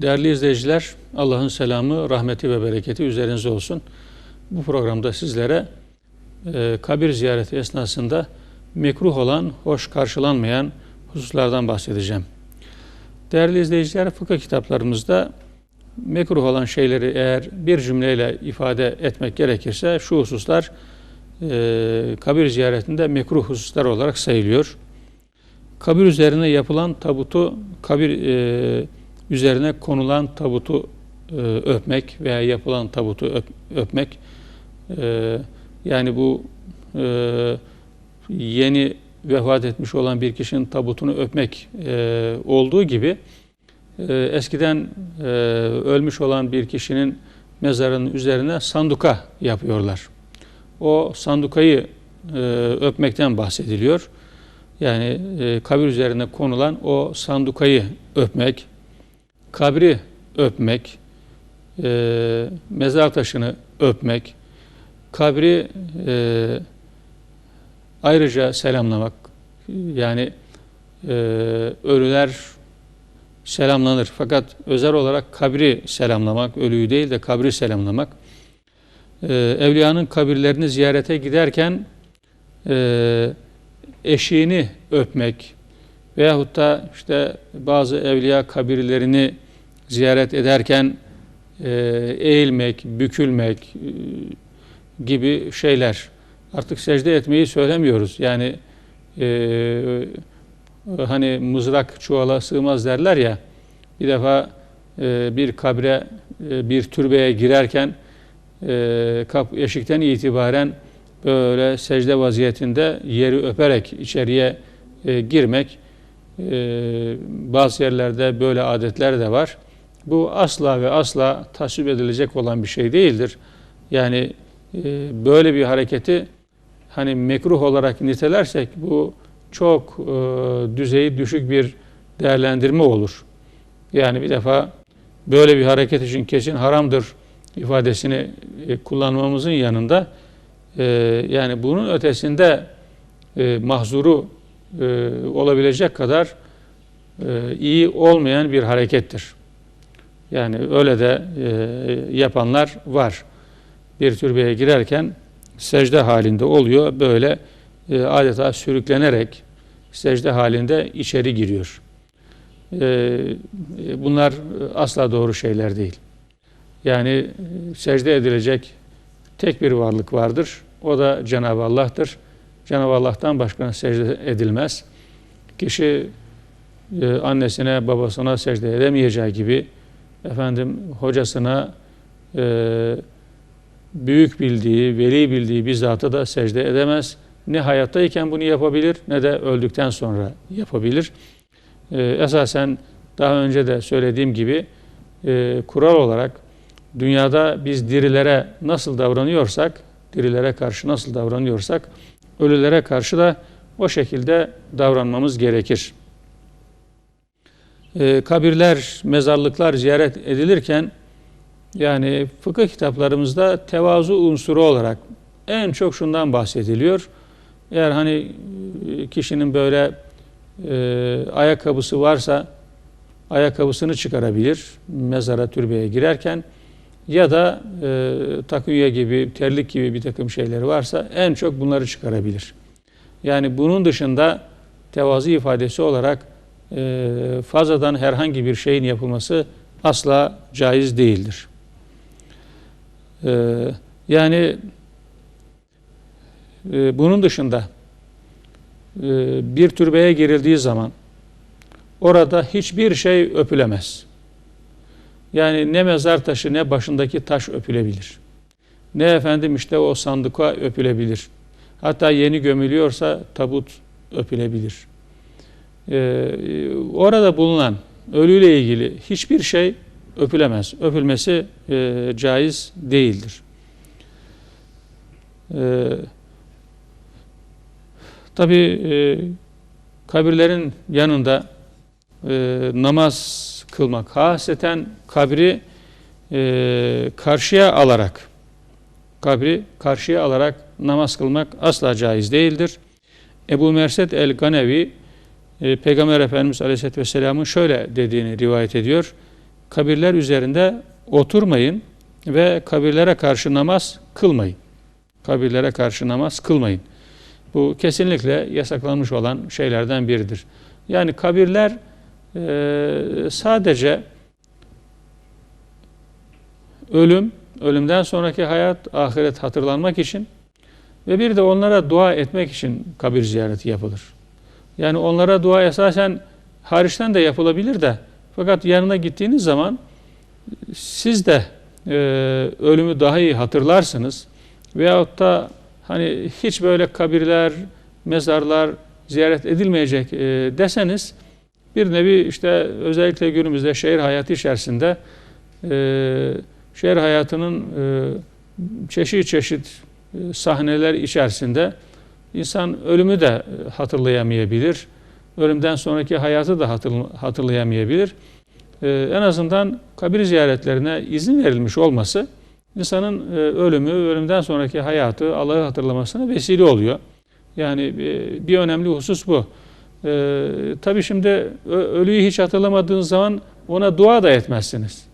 Değerli izleyiciler, Allah'ın selamı, rahmeti ve bereketi üzerinize olsun. Bu programda sizlere e, kabir ziyareti esnasında mekruh olan, hoş karşılanmayan hususlardan bahsedeceğim. Değerli izleyiciler, fıkıh kitaplarımızda mekruh olan şeyleri eğer bir cümleyle ifade etmek gerekirse şu hususlar e, kabir ziyaretinde mekruh hususlar olarak sayılıyor. Kabir üzerine yapılan tabutu, kabir e, üzerine konulan tabutu e, öpmek veya yapılan tabutu öp, öpmek e, yani bu e, yeni vefat etmiş olan bir kişinin tabutunu öpmek olduğu gibi eskiden ölmüş olan bir kişinin mezarının üzerine sanduka yapıyorlar. O sandukayı öpmekten bahsediliyor. Yani kabir üzerine konulan o sandukayı öpmek, kabri öpmek, e, mezar taşını öpmek, kabri e, ayrıca selamlamak, yani e, ölüler selamlanır. Fakat özel olarak kabri selamlamak, ölüyü değil de kabri selamlamak, e, evliyanın kabirlerini ziyarete giderken e, eşiğini öpmek veyahut da işte bazı evliya kabirlerini ziyaret ederken e, eğilmek, bükülmek e, gibi şeyler. Artık secde etmeyi söylemiyoruz. Yani e, hani mızrak çuvala sığmaz derler ya. Bir defa e, bir kabre, e, bir türbeye girerken e, kap eşikten itibaren böyle secde vaziyetinde yeri öperek içeriye e, girmek e, bazı yerlerde böyle adetler de var. Bu asla ve asla tasvip edilecek olan bir şey değildir. Yani e, böyle bir hareketi hani mekruh olarak nitelersek bu çok e, düzeyi düşük bir değerlendirme olur. Yani bir defa böyle bir hareket için kesin haramdır ifadesini e, kullanmamızın yanında e, yani bunun ötesinde e, mahzuru e, olabilecek kadar e, iyi olmayan bir harekettir. Yani öyle de e, yapanlar var. Bir türbeye girerken secde halinde oluyor. Böyle e, adeta sürüklenerek secde halinde içeri giriyor. E, bunlar asla doğru şeyler değil. Yani e, secde edilecek tek bir varlık vardır. O da Cenab-ı Allah'tır. Cenab-ı Allah'tan başkasına secde edilmez. Kişi e, annesine, babasına secde edemeyeceği gibi efendim hocasına e, büyük bildiği, veli bildiği bir zatı da secde edemez. Ne hayattayken bunu yapabilir ne de öldükten sonra yapabilir. E, esasen daha önce de söylediğim gibi e, kural olarak dünyada biz dirilere nasıl davranıyorsak, dirilere karşı nasıl davranıyorsak, ölülere karşı da o şekilde davranmamız gerekir. E, kabirler, mezarlıklar ziyaret edilirken yani fıkıh kitaplarımızda tevazu unsuru olarak en çok şundan bahsediliyor. Eğer hani e, kişinin böyle e, ayakkabısı varsa ayakkabısını çıkarabilir mezara türbeye girerken ya da e, takviye gibi, terlik gibi bir takım şeyleri varsa en çok bunları çıkarabilir. Yani bunun dışında tevazu ifadesi olarak e, fazladan herhangi bir şeyin yapılması asla caiz değildir. E, yani e, bunun dışında e, bir türbeye girildiği zaman orada hiçbir şey öpülemez. Yani ne mezar taşı ne başındaki taş öpülebilir. Ne efendim işte o sandıka öpülebilir. Hatta yeni gömülüyorsa tabut öpülebilir. Ee, orada bulunan ölüyle ilgili hiçbir şey öpülemez. Öpülmesi e, caiz değildir. Ee, Tabi e, kabirlerin yanında e, namaz kılmak, haseten kabri e, karşıya alarak, kabri karşıya alarak namaz kılmak asla caiz değildir. Ebu Merset el-Ganevi, e, Peygamber Efendimiz Aleyhisselatü Vesselam'ın şöyle dediğini rivayet ediyor. kabirler üzerinde oturmayın ve kabirlere karşı namaz kılmayın. Kabirlere karşı namaz kılmayın. Bu kesinlikle yasaklanmış olan şeylerden biridir. Yani kabirler e, sadece ölüm, ölümden sonraki hayat, ahiret hatırlanmak için ve bir de onlara dua etmek için kabir ziyareti yapılır. Yani onlara dua esasen hariçten de yapılabilir de fakat yanına gittiğiniz zaman siz de e, ölümü daha iyi hatırlarsınız. Veyahut da hani hiç böyle kabirler, mezarlar ziyaret edilmeyecek e, deseniz bir nevi işte özellikle günümüzde şehir hayatı içerisinde e, şehir hayatının e, çeşit çeşit e, sahneler içerisinde insan ölümü de hatırlayamayabilir. Ölümden sonraki hayatı da hatırlayamayabilir. E, en azından kabir ziyaretlerine izin verilmiş olması insanın e, ölümü, ölümden sonraki hayatı Allah'ı hatırlamasına vesile oluyor. Yani bir önemli husus bu. Ee, tabii şimdi ölüyü hiç hatırlamadığınız zaman ona dua da etmezsiniz.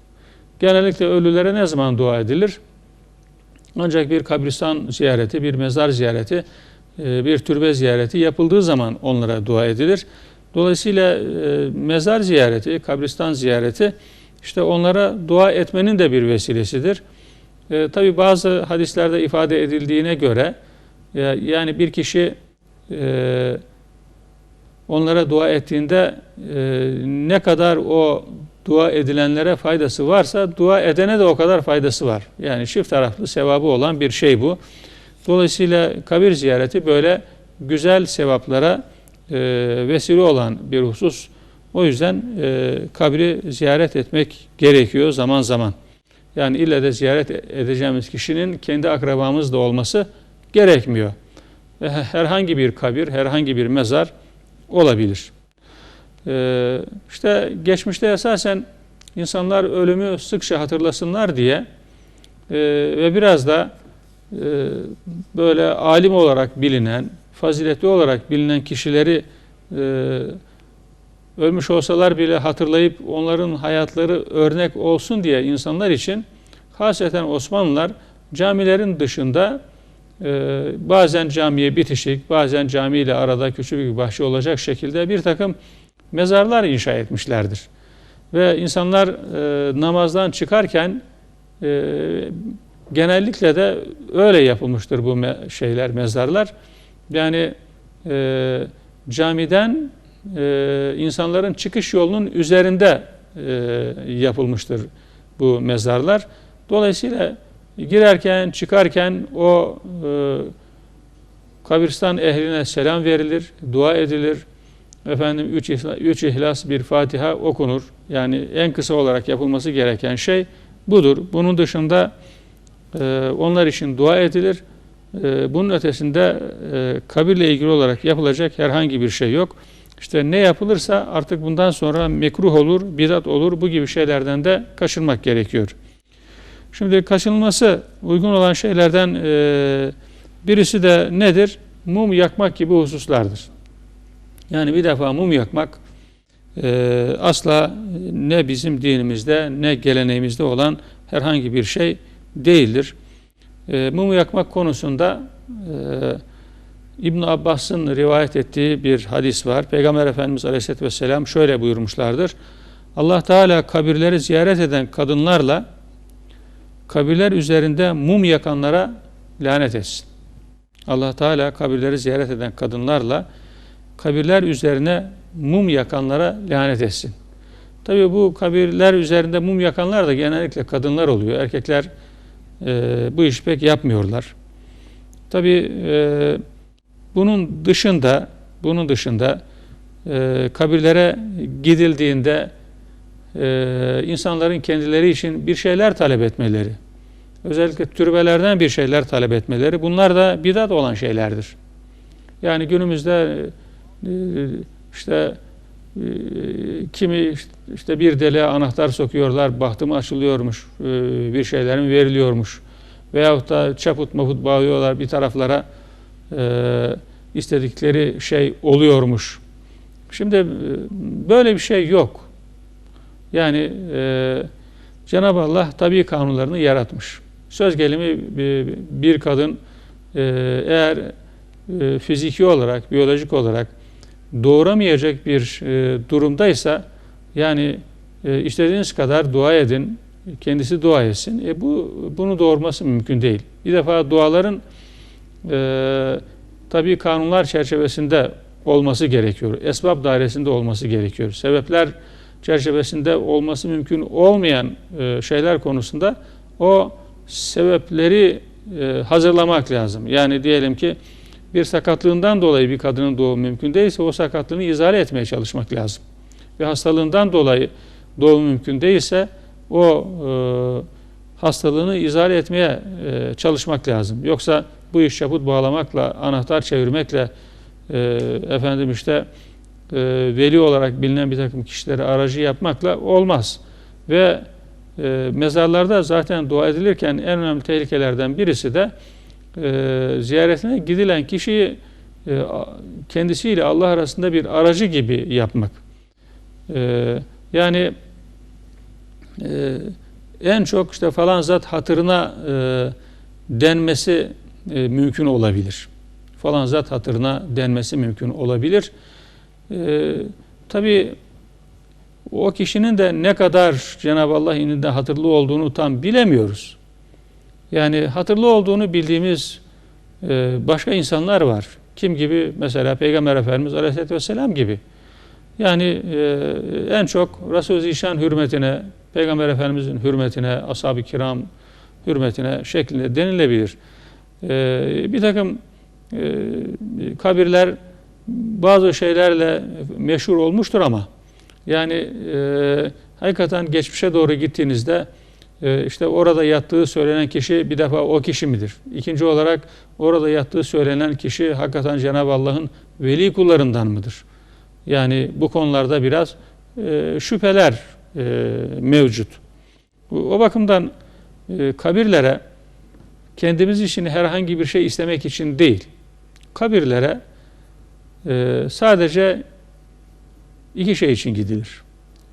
Genellikle ölülere ne zaman dua edilir? Ancak bir kabristan ziyareti, bir mezar ziyareti, e, bir türbe ziyareti yapıldığı zaman onlara dua edilir. Dolayısıyla e, mezar ziyareti, kabristan ziyareti işte onlara dua etmenin de bir vesilesidir. E, Tabi bazı hadislerde ifade edildiğine göre yani bir kişi e, onlara dua ettiğinde e, ne kadar o dua edilenlere faydası varsa dua edene de o kadar faydası var. Yani çift taraflı sevabı olan bir şey bu. Dolayısıyla kabir ziyareti böyle güzel sevaplara e, vesile olan bir husus. O yüzden e, kabri ziyaret etmek gerekiyor zaman zaman. Yani ille de ziyaret edeceğimiz kişinin kendi akrabamız da olması gerekmiyor. Herhangi bir kabir, herhangi bir mezar olabilir. Ee, işte geçmişte esasen insanlar ölümü sıkça hatırlasınlar diye e, ve biraz da e, böyle alim olarak bilinen, faziletli olarak bilinen kişileri e, ölmüş olsalar bile hatırlayıp onların hayatları örnek olsun diye insanlar için hasreten Osmanlılar camilerin dışında ee, bazen camiye bitişik, bazen camiyle arada küçük bir bahçe olacak şekilde bir takım mezarlar inşa etmişlerdir. Ve insanlar e, namazdan çıkarken e, genellikle de öyle yapılmıştır bu me şeyler, mezarlar. Yani e, camiden e, insanların çıkış yolunun üzerinde e, yapılmıştır bu mezarlar. Dolayısıyla Girerken, çıkarken o e, kabristan ehline selam verilir, dua edilir. Efendim üç, ihlas, üç ihlas bir Fatiha okunur. Yani en kısa olarak yapılması gereken şey budur. Bunun dışında e, onlar için dua edilir. E, bunun ötesinde e, kabirle ilgili olarak yapılacak herhangi bir şey yok. İşte ne yapılırsa artık bundan sonra mekruh olur, bidat olur. Bu gibi şeylerden de kaçınmak gerekiyor. Şimdi kaçınılması uygun olan şeylerden e, birisi de nedir? Mum yakmak gibi hususlardır. Yani bir defa mum yakmak e, asla ne bizim dinimizde ne geleneğimizde olan herhangi bir şey değildir. E, mum yakmak konusunda İbn Abbas'ın rivayet ettiği bir hadis var. Peygamber Efendimiz Aleyhisselatü Vesselam şöyle buyurmuşlardır. Allah Teala kabirleri ziyaret eden kadınlarla kabirler üzerinde mum yakanlara lanet etsin. Allah Teala kabirleri ziyaret eden kadınlarla kabirler üzerine mum yakanlara lanet etsin. Tabii bu kabirler üzerinde mum yakanlar da genellikle kadınlar oluyor. Erkekler e, bu iş pek yapmıyorlar. Tabii e, bunun dışında bunun dışında e, kabirlere gidildiğinde e, insanların kendileri için bir şeyler talep etmeleri, özellikle türbelerden bir şeyler talep etmeleri, bunlar da bidat olan şeylerdir. Yani günümüzde e, işte e, kimi işte bir deliğe anahtar sokuyorlar, bahtım açılıyormuş, e, bir şeylerin veriliyormuş. Veyahut da çaput maput bağlıyorlar bir taraflara istedikleri şey oluyormuş. Şimdi böyle bir şey yok. Yani e, Cenab-ı Allah tabii kanunlarını yaratmış. Söz gelimi bir, kadın e, eğer e, fiziki olarak, biyolojik olarak doğuramayacak bir e, durumdaysa yani e, istediğiniz kadar dua edin, kendisi dua etsin. E bu bunu doğurması mümkün değil. Bir defa duaların e, tabii kanunlar çerçevesinde olması gerekiyor. Esbab dairesinde olması gerekiyor. Sebepler çerçevesinde olması mümkün olmayan e, şeyler konusunda o sebepleri e, hazırlamak lazım. Yani diyelim ki bir sakatlığından dolayı bir kadının doğumu mümkün değilse o sakatlığını izale etmeye çalışmak lazım. Ve hastalığından dolayı doğum mümkün değilse o e, hastalığını izale etmeye e, çalışmak lazım. Yoksa bu iş çaput bağlamakla, anahtar çevirmekle e, efendim işte e, veli olarak bilinen bir takım kişileri aracı yapmakla olmaz. Ve e, mezarlarda zaten dua edilirken en önemli tehlikelerden birisi de e, ziyaretine gidilen kişiyi e, kendisiyle Allah arasında bir aracı gibi yapmak. E, yani e, en çok işte falan zat hatırına e, denmesi e, mümkün olabilir. Falan zat hatırına denmesi mümkün olabilir. E, Tabi o kişinin de ne kadar Cenab-ı Allah hatırlı olduğunu tam bilemiyoruz. Yani hatırlı olduğunu bildiğimiz e, başka insanlar var. Kim gibi? Mesela Peygamber Efendimiz Aleyhisselatü Vesselam gibi. Yani e, en çok Resul-i Zişan hürmetine, Peygamber Efendimizin hürmetine, ashab-ı kiram hürmetine şeklinde denilebilir. E, bir takım kabirler bazı şeylerle meşhur olmuştur ama yani hakikaten geçmişe doğru gittiğinizde işte orada yattığı söylenen kişi bir defa o kişi midir? İkinci olarak orada yattığı söylenen kişi hakikaten Cenab-ı Allah'ın veli kullarından mıdır? Yani bu konularda biraz e, şüpheler e, mevcut. O bakımdan e, kabirlere kendimiz için herhangi bir şey istemek için değil, kabirlere sadece iki şey için gidilir.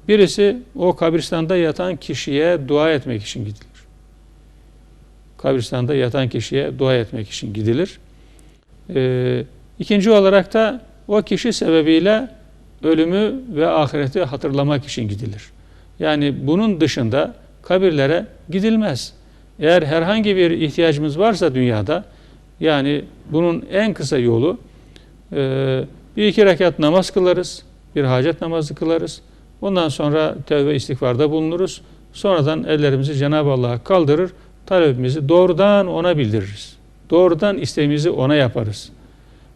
Birisi o kabristanda yatan kişiye dua etmek için gidilir. Kabristanda yatan kişiye dua etmek için gidilir. Ee, ikinci olarak da o kişi sebebiyle ölümü ve ahireti hatırlamak için gidilir. Yani bunun dışında kabirlere gidilmez. Eğer herhangi bir ihtiyacımız varsa dünyada, yani bunun en kısa yolu e, bir iki rekat namaz kılarız, bir hacet namazı kılarız. Ondan sonra tevbe istiğfarda bulunuruz. Sonradan ellerimizi Cenab-ı Allah'a kaldırır, talebimizi doğrudan ona bildiririz. Doğrudan isteğimizi ona yaparız.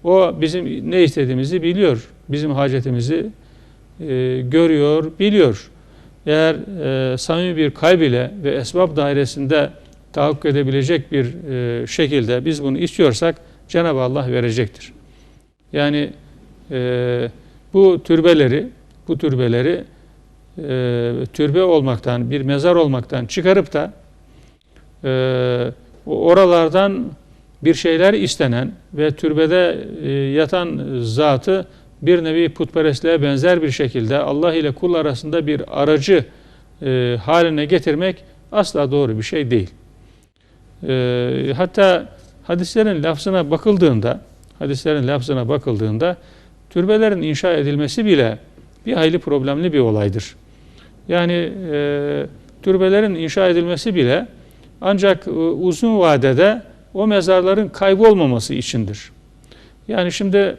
O bizim ne istediğimizi biliyor. Bizim hacetimizi e, görüyor, biliyor. Eğer e, samimi bir kalb ile ve esbab dairesinde tahakkuk edebilecek bir e, şekilde biz bunu istiyorsak Cenab-ı Allah verecektir. Yani e, bu türbeleri, bu türbeleri e, türbe olmaktan, bir mezar olmaktan çıkarıp da e, oralardan bir şeyler istenen ve türbede e, yatan zatı bir nevi putperestliğe benzer bir şekilde Allah ile kul arasında bir aracı e, haline getirmek asla doğru bir şey değil. E, hatta hadislerin lafzına bakıldığında, hadislerin lafzına bakıldığında türbelerin inşa edilmesi bile bir hayli problemli bir olaydır. Yani e, türbelerin inşa edilmesi bile ancak e, uzun vadede o mezarların kaybolmaması içindir. Yani şimdi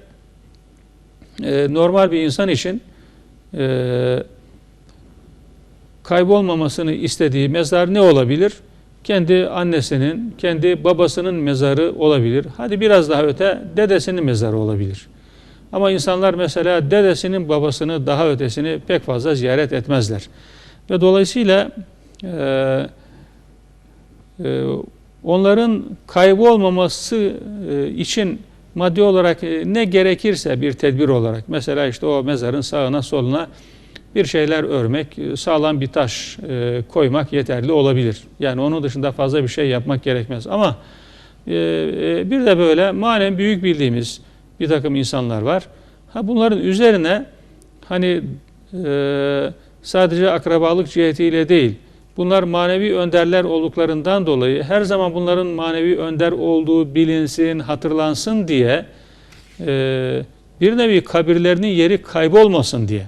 e, normal bir insan için e, kaybolmamasını istediği mezar ne olabilir? Kendi annesinin, kendi babasının mezarı olabilir. Hadi biraz daha öte dedesinin mezarı olabilir. Ama insanlar mesela dedesinin babasını daha ötesini pek fazla ziyaret etmezler. Ve dolayısıyla e, e, onların kaybolmaması e, için maddi olarak e, ne gerekirse bir tedbir olarak mesela işte o mezarın sağına soluna bir şeyler örmek, e, sağlam bir taş e, koymak yeterli olabilir. Yani onun dışında fazla bir şey yapmak gerekmez. Ama e, e, bir de böyle manen büyük bildiğimiz bir takım insanlar var. Ha bunların üzerine hani e, sadece akrabalık cihetiyle değil, bunlar manevi önderler olduklarından dolayı her zaman bunların manevi önder olduğu bilinsin, hatırlansın diye e, bir nevi kabirlerinin yeri kaybolmasın diye.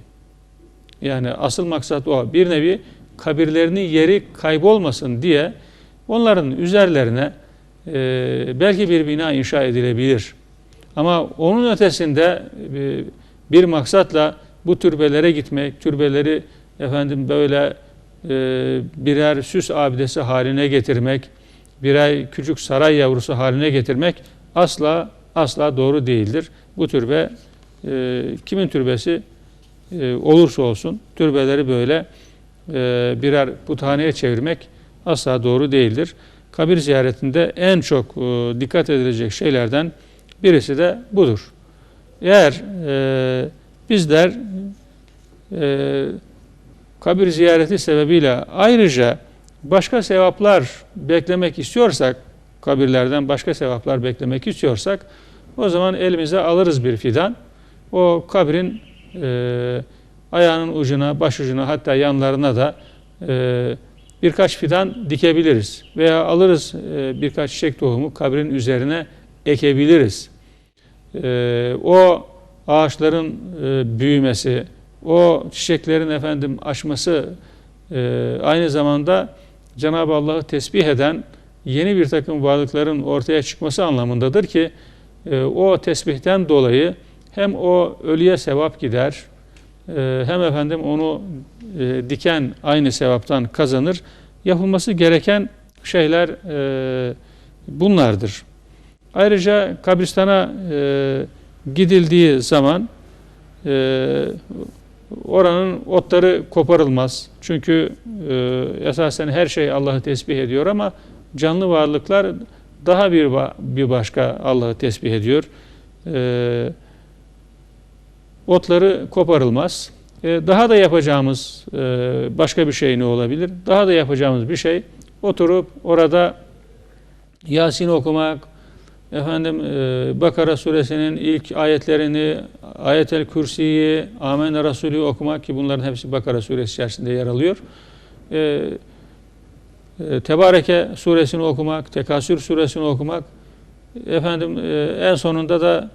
Yani asıl maksat o. Bir nevi kabirlerinin yeri kaybolmasın diye onların üzerlerine e, belki bir bina inşa edilebilir. Ama onun ötesinde e, bir maksatla bu türbelere gitmek, türbeleri efendim böyle e, birer süs abidesi haline getirmek, birer küçük saray yavrusu haline getirmek asla asla doğru değildir. Bu türbe e, kimin türbesi olursa olsun türbeleri böyle birer puthaneye çevirmek asla doğru değildir. Kabir ziyaretinde en çok dikkat edilecek şeylerden birisi de budur. Eğer e, bizler e, kabir ziyareti sebebiyle ayrıca başka sevaplar beklemek istiyorsak, kabirlerden başka sevaplar beklemek istiyorsak, o zaman elimize alırız bir fidan. O kabrin e, ayağının ucuna, baş ucuna hatta yanlarına da e, birkaç fidan dikebiliriz. Veya alırız e, birkaç çiçek tohumu kabrin üzerine ekebiliriz. E, o ağaçların e, büyümesi, o çiçeklerin efendim açması e, aynı zamanda Cenab-ı Allah'ı tesbih eden yeni bir takım varlıkların ortaya çıkması anlamındadır ki e, o tesbihten dolayı hem o ölüye sevap gider, e, hem efendim onu e, diken aynı sevaptan kazanır. Yapılması gereken şeyler e, bunlardır. Ayrıca kabristana e, gidildiği zaman e, oranın otları koparılmaz. Çünkü e, esasen her şey Allah'ı tesbih ediyor ama canlı varlıklar daha bir bir başka Allah'ı tesbih ediyor. E, otları koparılmaz. E, daha da yapacağımız e, başka bir şey ne olabilir? Daha da yapacağımız bir şey oturup orada Yasin okumak, efendim e, Bakara suresinin ilk ayetlerini, Ayetel Kürsi'yi, Amen Resulü okumak ki bunların hepsi Bakara suresi içerisinde yer alıyor. E, e, Tebareke suresini okumak, Tekasür suresini okumak, efendim e, en sonunda da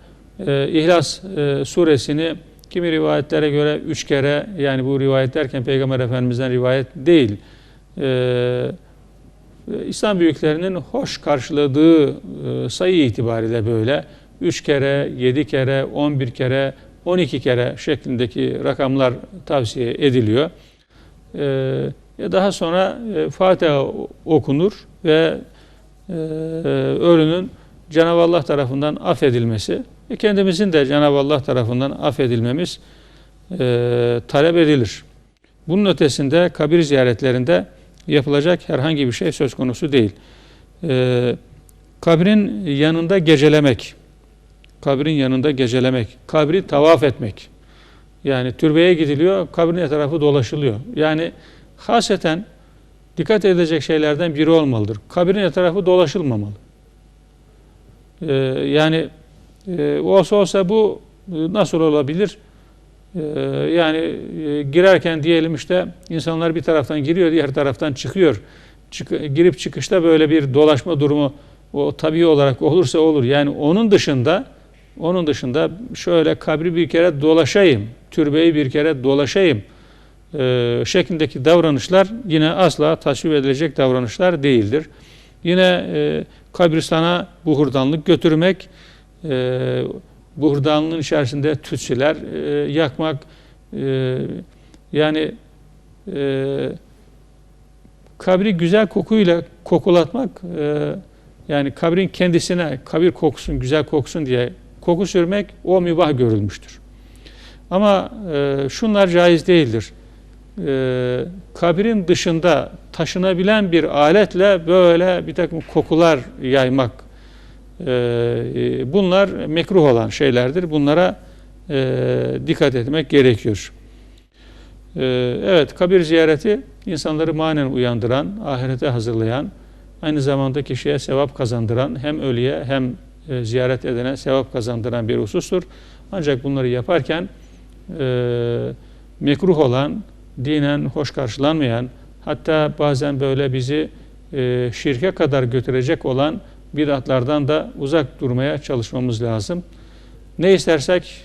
İhlas suresini kimi rivayetlere göre üç kere yani bu rivayet derken Peygamber Efendimiz'den rivayet değil. E, İslam büyüklerinin hoş karşıladığı e, sayı itibariyle böyle üç kere, yedi kere, on bir kere, on iki kere şeklindeki rakamlar tavsiye ediliyor. E, daha sonra e, Fatiha okunur ve e, ölünün Cenab-ı Allah tarafından affedilmesi ve kendimizin de Cenab-ı Allah tarafından affedilmemiz talep edilir. Bunun ötesinde kabir ziyaretlerinde yapılacak herhangi bir şey söz konusu değil. E, kabrin yanında gecelemek, kabrin yanında gecelemek, kabri tavaf etmek. Yani türbeye gidiliyor, kabrin etrafı dolaşılıyor. Yani haseten dikkat edilecek şeylerden biri olmalıdır. Kabrin etrafı dolaşılmamalı. Ee, yani e, olsa olsa bu e, nasıl olabilir? Ee, yani e, girerken diyelim işte insanlar bir taraftan giriyor, diğer taraftan çıkıyor. Çık, girip çıkışta böyle bir dolaşma durumu o tabii olarak olursa olur. Yani onun dışında onun dışında şöyle kabri bir kere dolaşayım, türbeyi bir kere dolaşayım e, şeklindeki davranışlar yine asla tasvip edilecek davranışlar değildir. Yine e, kabristana buhurdanlık götürmek, e, buhurdanlığın içerisinde tütsüler e, yakmak, e, yani e, kabri güzel kokuyla kokulatmak, e, yani kabrin kendisine kabir kokusun, güzel koksun diye koku sürmek o mübah görülmüştür. Ama e, şunlar caiz değildir. E, kabrin dışında taşınabilen bir aletle böyle bir takım kokular yaymak bunlar mekruh olan şeylerdir. Bunlara e, dikkat etmek gerekiyor. E, evet kabir ziyareti insanları manen uyandıran, ahirete hazırlayan, aynı zamanda kişiye sevap kazandıran hem ölüye hem e, ziyaret edene sevap kazandıran bir husustur. Ancak bunları yaparken e, mekruh olan dinen hoş karşılanmayan, hatta bazen böyle bizi e, şirke kadar götürecek olan bidatlardan da uzak durmaya çalışmamız lazım. Ne istersek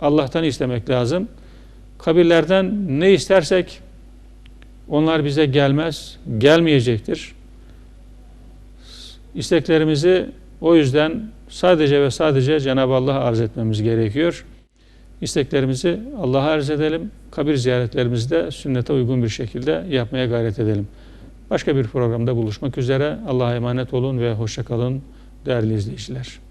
Allah'tan istemek lazım. Kabirlerden ne istersek onlar bize gelmez, gelmeyecektir. İsteklerimizi o yüzden sadece ve sadece Cenab-ı Allah'a arz etmemiz gerekiyor. İsteklerimizi Allah'a arz edelim. Kabir ziyaretlerimizi de sünnete uygun bir şekilde yapmaya gayret edelim. Başka bir programda buluşmak üzere. Allah'a emanet olun ve hoşça kalın değerli izleyiciler.